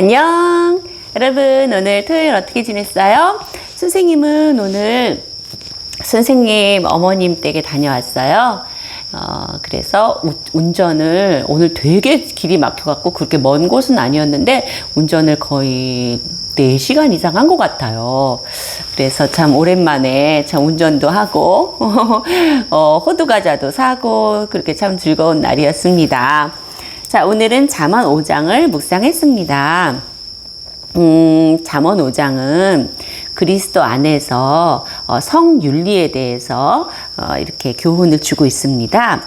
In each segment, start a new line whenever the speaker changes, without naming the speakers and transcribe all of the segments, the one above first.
안녕! 여러분, 오늘 토요일 어떻게 지냈어요? 선생님은 오늘 선생님 어머님 댁에 다녀왔어요. 어, 그래서 우- 운전을 오늘 되게 길이 막혀갖고 그렇게 먼 곳은 아니었는데 운전을 거의 4시간 이상 한 것 같아요. 그래서 참 오랜만에 참 운전도 하고, 어, 호두과자도 사고, 그렇게 참 즐거운 날이었습니다. 자, 오늘은 잠언 5장을 묵상했습니다. 음, 잠언 5장은 그리스도 안에서 어, 성윤리에 대해서 어, 이렇게 교훈을 주고 있습니다.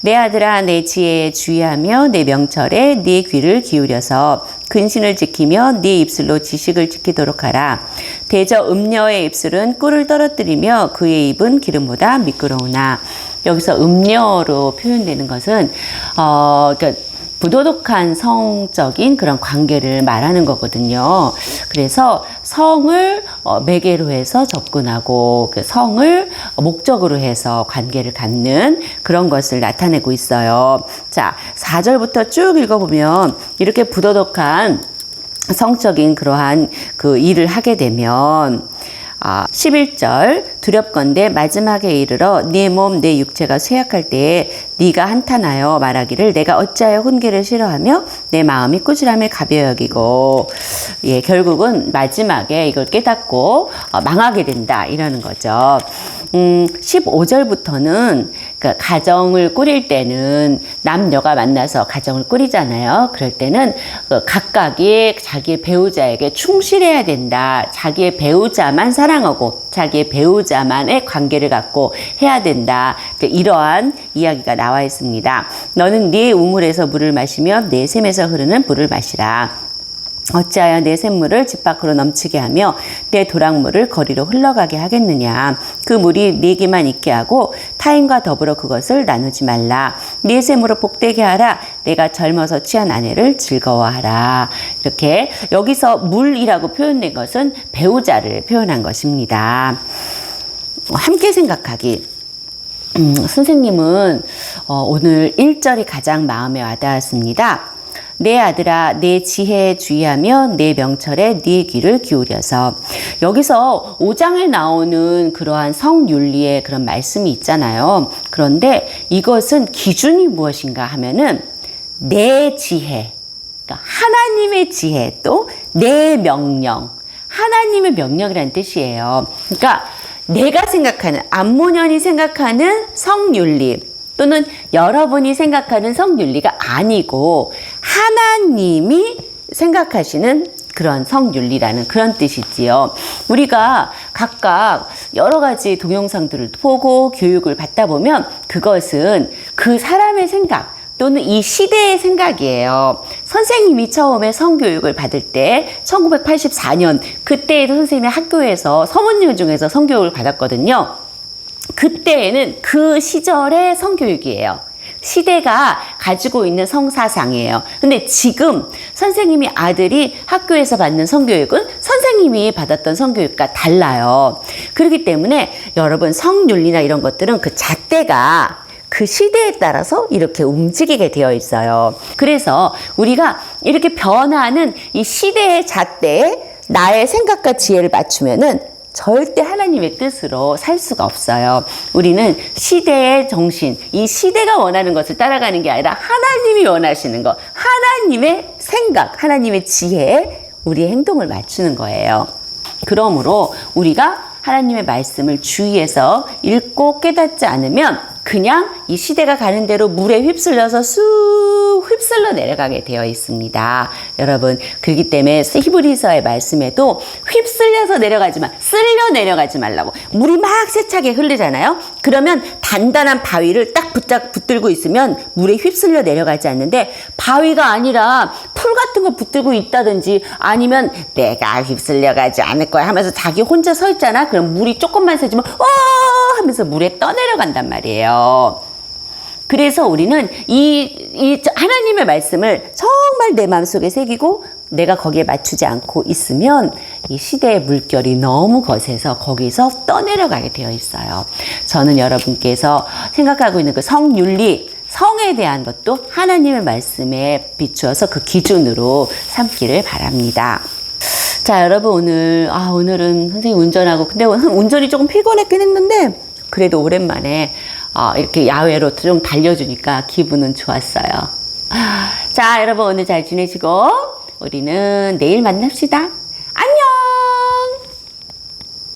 내 아들아 내 지혜에 주의하며 내 명철에 네 귀를 기울여서 근신을 지키며 네 입술로 지식을 지키도록 하라. 대저 음녀의 입술은 꿀을 떨어뜨리며 그의 입은 기름보다 미끄러우나 여기서 음녀로 표현되는 것은 어, 그러니까 부도덕한 성적인 그런 관계를 말하는 거거든요. 그래서 성을 어, 매개로 해서 접근하고 그 성을 목적으로 해서 관계를 갖는 그런 것을 나타내고 있어요. 자, 4절부터 쭉 읽어보면 이렇게 부도덕한 성적인 그러한 그 일을 하게 되면 아, 11절 두렵건대 마지막에 이르러 네 몸 내 육체가 쇠약할 때에 네가 한탄하여 말하기를 내가 어찌하여 훈계를 싫어하며 내 마음이 꾸지람을 가벼 여기고 예 결국은 마지막에 이걸 깨닫고 어, 망하게 된다 이러는 거죠. 음, 15절부터는 그 가정을 꾸릴 때는 남녀가 만나서 가정을 꾸리잖아요. 그럴 때는 그 각각이 자기의 배우자에게 충실해야 된다. 자기의 배우자만 사랑하고 자기의 배우자만의 관계를 갖고 해야 된다. 이러한 이야기가 나와 있습니다. 너는 네 우물에서 물을 마시며 내 샘에서 흐르는 물을 마시라. 어찌하여 내 샘물을 집 밖으로 넘치게 하며 내 도랑물을 거리로 흘러가게 하겠느냐? 그 물이 네게만 있게 하고 타인과 더불어 그것을 나누지 말라. 네 샘으로 복되게 하라. 내가 젊어서 취한 아내를 즐거워하라. 이렇게 여기서 물이라고 표현된 것은 배우자를 표현한 것입니다. 함께 생각하기. 음, 선생님은 어, 오늘 1절이 가장 마음에 와닿았습니다. 내 아들아 내 지혜에 주의하며 내 명철에 네 귀를 기울여서 여기서 5장에 나오는 그러한 성윤리의 그런 말씀이 있잖아요. 그런데 이것은 기준이 무엇인가 하면은 내 지혜, 그러니까 하나님의 지혜 또 내 명령, 하나님의 명령이라는 뜻이에요. 그러니까 내가 생각하는 암모년이 생각하는 성윤리 또는 여러분이 생각하는 성윤리가 아니고 하나님이 생각하시는 그런 성윤리라는 그런 뜻이지요. 우리가 각각 여러 가지 동영상들을 보고 교육을 받다 보면 그것은 그 사람의 생각 또는 이 시대의 생각이에요. 선생님이 처음에 성교육을 받을 때 1984년 그때에도 선생님이 학교에서 서문여 중에서 성교육을 받았거든요. 그때에는 그 시절의 성교육이에요. 시대가 가지고 있는 성사상이에요. 근데 지금 선생님이 아들이 학교에서 받는 성교육은 선생님이 받았던 성교육과 달라요. 그렇기 때문에 여러분 성윤리나 이런 것들은 그 잣대가 그 시대에 따라서 이렇게 움직이게 되어 있어요. 그래서 우리가 이렇게 변하는 이 시대의 잣대에 나의 생각과 지혜를 맞추면은 절대 하나님의 뜻으로 살 수가 없어요. 우리는 시대의 정신, 이 시대가 원하는 것을 따라가는 게 아니라 하나님이 원하시는 것, 하나님의 생각, 하나님의 지혜에 우리의 행동을 맞추는 거예요. 그러므로 우리가 하나님의 말씀을 주의해서 읽고 깨닫지 않으면 그냥 이 시대가 가는 대로 물에 휩쓸려서 쑥 휩쓸러 내려가게 되어 있습니다. 여러분, 그렇기 때문에 히브리서의 말씀에도 휩쓸려서 내려가지 마, 쓸려 내려가지 말라고. 물이 막 세차게 흐르잖아요? 그러면 단단한 바위를 딱 붙잡, 붙들고 있으면 물에 휩쓸려 내려가지 않는데 바위가 아니라 풀 같은 거 붙들고 있다든지 아니면 내가 휩쓸려 가지 않을 거야 하면서 자기 혼자 서 있잖아? 그럼 물이 조금만 세지면 어 하면서 물에 떠내려간단 말이에요. 그래서 우리는 이, 이 하나님의 말씀을 정말 내 마음속에 새기고 내가 거기에 맞추지 않고 있으면 이 시대의 물결이 너무 거세서 거기서 떠내려가게 되어 있어요. 저는 여러분께서 생각하고 있는 그 성윤리, 성에 대한 것도 하나님의 말씀에 비추어서 그 기준으로 삼기를 바랍니다. 자, 여러분 오늘 아 오늘은 선생님 운전하고 근데 운전이 조금 피곤했긴 했는데 그래도 오랜만에 아, 이렇게 야외로 좀 달려주니까 기분은 좋았어요. 자, 여러분 오늘 잘 지내시고 우리는 내일 만납시다.